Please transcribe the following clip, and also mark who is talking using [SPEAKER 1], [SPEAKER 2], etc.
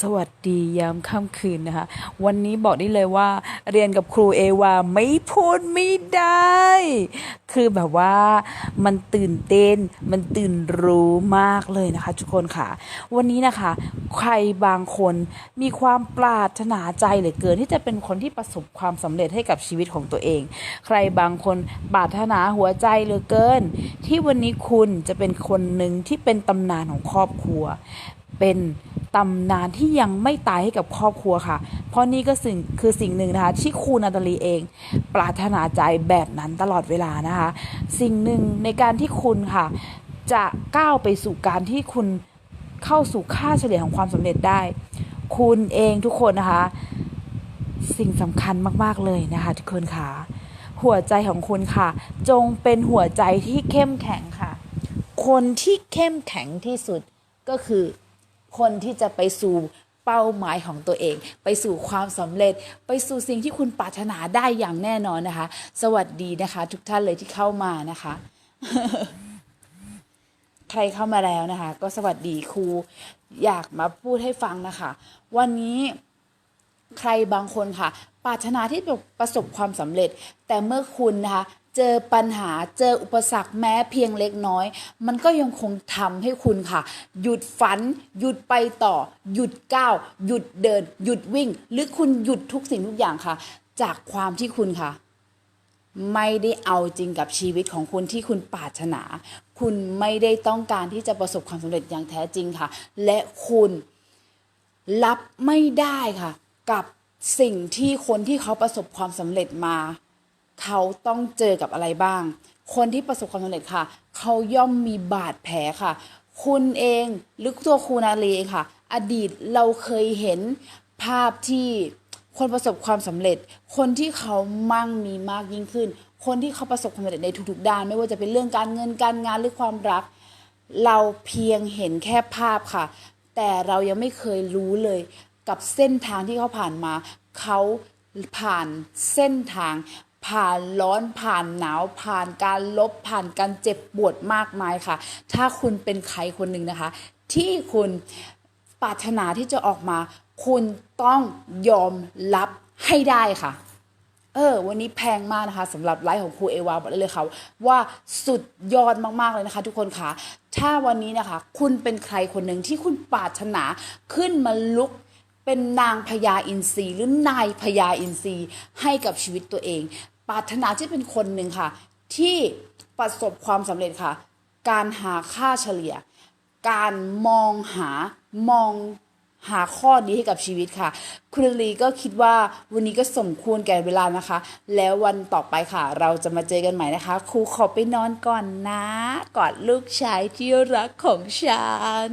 [SPEAKER 1] สวัสดียามค่ำคืนนะคะ วันนี้บอกได้เลยว่า เรียนกับครูเอวาไม่พูดไม่ได้ คือแบบว่ามันตื่นเต้น มันตื่นรู้มากเลยนะคะ ทุกคนค่ะ วันนี้นะคะ ใครบางคนมีความปรารถนาใจเหลือเกินที่จะเป็นคนที่ประสบความสำเร็จให้กับชีวิตของตัวเอง ใครบางคนปรารถนาหัวใจเหลือเกิน ที่วันนี้คุณจะเป็นคนหนึ่งที่เป็นตำนานของครอบครัว เป็น ตำนานที่ยังไม่ตายให้กับครอบครัวค่ะ เพราะนี่ก็สิ่งคือสิ่งหนึ่งนะคะที่ครูนาตาลีเอง ปรารถนาใจแบบนั้นตลอดเวลานะคะ สิ่งหนึ่งในการที่คุณค่ะ จะก้าวไปสู่การที่คุณเข้าสู่ค่าเฉลี่ยของความสำเร็จได้ คุณเองทุกคนนะคะ สิ่งสำคัญมาก ๆ เลยนะคะ ทุกคนค่ะ หัวใจของคุณค่ะ จงเป็นหัวใจที่เข้มแข็งค่ะ คนที่เข้มแข็งที่สุดก็คือ คนที่จะไปสู่เป้าหมายของตัวเอง ไปสู่ความสำเร็จ ไปสู่สิ่งที่คุณปรารถนาได้อย่างแน่นอนนะคะ สวัสดีนะคะ ทุกท่านเลยที่เข้ามานะคะ ใครเข้ามาแล้วนะคะ ก็สวัสดีครูอยากมาพูดให้ฟังนะคะ วันนี้ใครบางคนค่ะ ปรารถนาที่จะประสบความสำเร็จ แต่เมื่อคุณนะคะ เจอปัญหาเจออุปสรรคแม้เพียงเล็กน้อย มันก็ยังคงทำให้คุณค่ะ หยุดฝัน หยุดไปต่อ หยุดก้าว หยุดเดิน หยุดวิ่ง หรือคุณหยุดทุกสิ่งทุกอย่างค่ะ จากความที่คุณค่ะ ไม่ได้เอาจริงกับชีวิตของคุณที่คุณปรารถนา คุณไม่ได้ต้องการที่จะประสบความสำเร็จอย่างแท้จริงค่ะ และคุณรับไม่ได้ค่ะ กับสิ่งที่คนที่เขาประสบความสำเร็จมา เขาต้องเจอกับอะไรบ้าง คนที่ประสบความสำเร็จค่ะ เขาย่อมมีบาดแผลค่ะ คุณเองหรือตัวครูนาลีเองค่ะ อดีตเราเคยเห็นภาพที่คนประสบความสำเร็จ คนที่เขามั่งมีมากยิ่งขึ้น คนที่เขาประสบความสำเร็จในทุกๆด้าน ไม่ว่าจะเป็นเรื่องการเงินการงานหรือความรัก เราเพียงเห็นแค่ภาพค่ะ แต่เรายังไม่เคยรู้เลยกับเส้นทางที่เขาผ่านมา เขาผ่านเส้นทาง ผ่านร้อนผ่านหนาวผ่านการลบผ่านการเจ็บปวดมากมายค่ะ ถ้าคุณเป็นใครคนหนึ่งนะคะ ที่คุณปรารถนาที่จะออกมา คุณต้องยอมรับให้ได้ค่ะ เออ วันนี้แพงมากนะคะสำหรับไลฟ์ของครูเอวาบอกได้เลยค่ะว่าสุดยอดมากๆเลยนะคะ ทุกคนค่ะ ถ้าวันนี้นะคะ คุณเป็นใครคนหนึ่งที่คุณปรารถนาขึ้นมาลุก เป็นนางพญาอินทรีหรือนายพญาอินทรีให้กับชีวิตตัวเอง ปรารถนาที่เป็นคนหนึ่งค่ะ ที่ประสบความสำเร็จค่ะ การหาค่าเฉลี่ย การมองหามองหาข้อดีให้กับชีวิตค่ะ คุณลีก็คิดว่าวันนี้ก็สมควรแก่เวลานะคะ แล้ววันต่อไปค่ะ เราจะมาเจอกันใหม่นะคะ ครูขอไปนอนก่อนนะ กอดลูกชายที่รักของฉัน